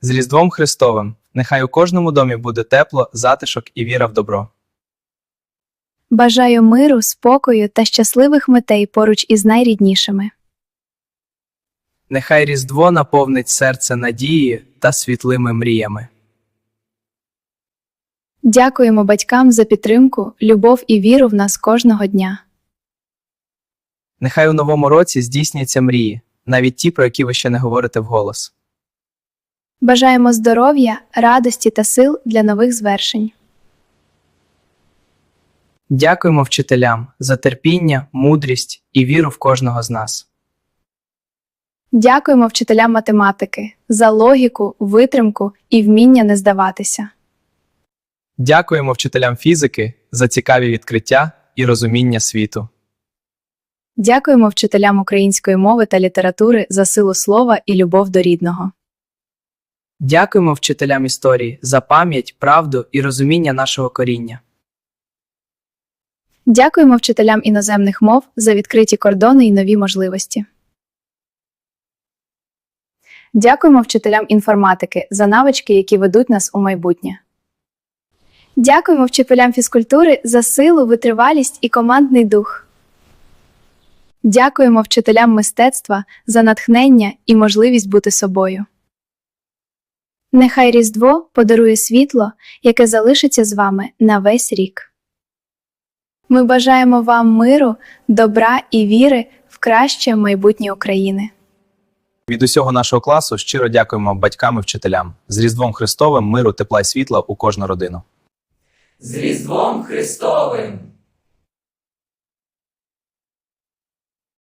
З Різдвом Христовим! Нехай у кожному домі буде тепло, затишок і віра в добро. Бажаю миру, спокою та щасливих митей поруч із найріднішими. Нехай Різдво наповнить серце надії та світлими мріями. Дякуємо батькам за підтримку, любов і віру в нас кожного дня. Нехай у новому році здійсняться мрії, навіть ті, про які ви ще не говорите вголос. Бажаємо здоров'я, радості та сил для нових звершень. Дякуємо вчителям за терпіння, мудрість і віру в кожного з нас. Дякуємо вчителям математики за логіку, витримку і вміння не здаватися. Дякуємо вчителям фізики за цікаві відкриття і розуміння світу. Дякуємо вчителям української мови та літератури за силу слова і любов до рідного. Дякуємо вчителям історії за пам'ять, правду і розуміння нашого коріння. Дякуємо вчителям іноземних мов за відкриті кордони і нові можливості. Дякуємо вчителям інформатики за навички, які ведуть нас у майбутнє. Дякуємо вчителям фізкультури за силу, витривалість і командний дух. Дякуємо вчителям мистецтва за натхнення і можливість бути собою. Нехай Різдво подарує світло, яке залишиться з вами на весь рік. Ми бажаємо вам миру, добра і віри в краще майбутнє України. Від усього нашого класу щиро дякуємо батькам і вчителям. З Різдвом Христовим, миру, тепла і світла у кожну родину. З Різдвом Христовим!